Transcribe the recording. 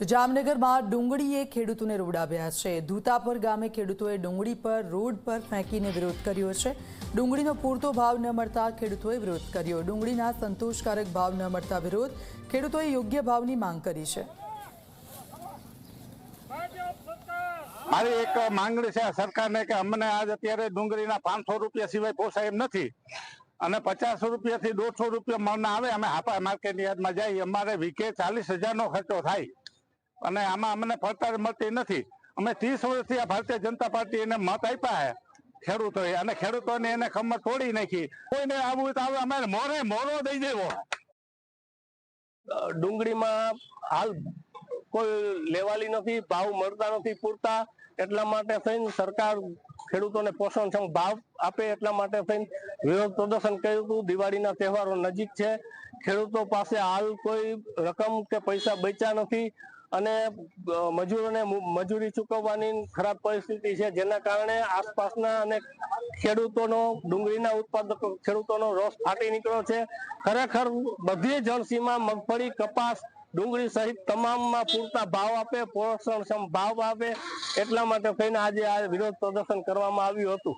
તો જામનગરમાં ડુંગળીએ ખેડૂતોને રોડાવ્યા છે. ધૂતાપર ગામે ખેડૂતોએ ડુંગળી પર રોડ પર ફેંકીને વિરોધ કર્યો છે. ડુંગળીનો પૂરતો ભાવ ન મળતા ખેડૂતોએ વિરોધ કર્યો. ડુંગળીના સંતોષકારક ભાવ ન મળતા વિરોધ ખેડૂતોએ યોગ્ય ભાવની માંગ કરી છે. મારી એક માંગણી છે સરકારને કે અમને આજ અત્યારે ડુંગળીના પાંચસો રૂપિયા સિવાય પોસાય એમ નથી. અને પચાસ રૂપિયાથી દોઢસો રૂપિયા મણ આવે અમે હાપા માર્કેટની યાદમાં જઈએ. અમારે વીકે ચાલીસ હજારનો ખર્ચો થાય. અને આમાં અમને પડતર મળતી નથી. અમે ત્રીસ વર્ષથી આ ભારતીય જનતા પાર્ટી એને મત આપ્યા છે ખેડૂતોએ. અને ખેડૂતોને એને ખમર તોડી નાખી. કોઈને આવું તો આવે અમે મોરે મોરો દઈ દેવો. ડુંગળીમાં હાલ કોઈ લેવાલી નથી, ભાવ મળતા નથી પૂરતા. એટલા માટે થઈને સરકાર ખેડૂતોને પોષણક્ષમ ભાવ આપે. એટલા માટે થઈને વિરોધ પ્રદર્શન કર્યું હતું. દિવાળીના તહેવારો નજીક છે. ખેડૂતો પાસે હાલ કોઈ રકમ કે પૈસા બચ્યા નથી. અને મજૂરોને મજૂરી ચૂકવવાની ખરાબ પરિસ્થિતિ છે, જેના કારણે આસપાસના અને ખેડૂતોનો, ડુંગળીના ઉત્પાદકો, ખેડૂતોનો રોષ ફાટી નીકળ્યો છે. ખરેખર બધી જણસીમાં મગફળી, કપાસ, ડુંગળી સહિત તમામમાં પૂરતા ભાવ આપે, પોષણક્ષમ ભાવ આપે, એટલા માટે થઈને આજે આ વિરોધ પ્રદર્શન કરવામાં આવ્યું હતું.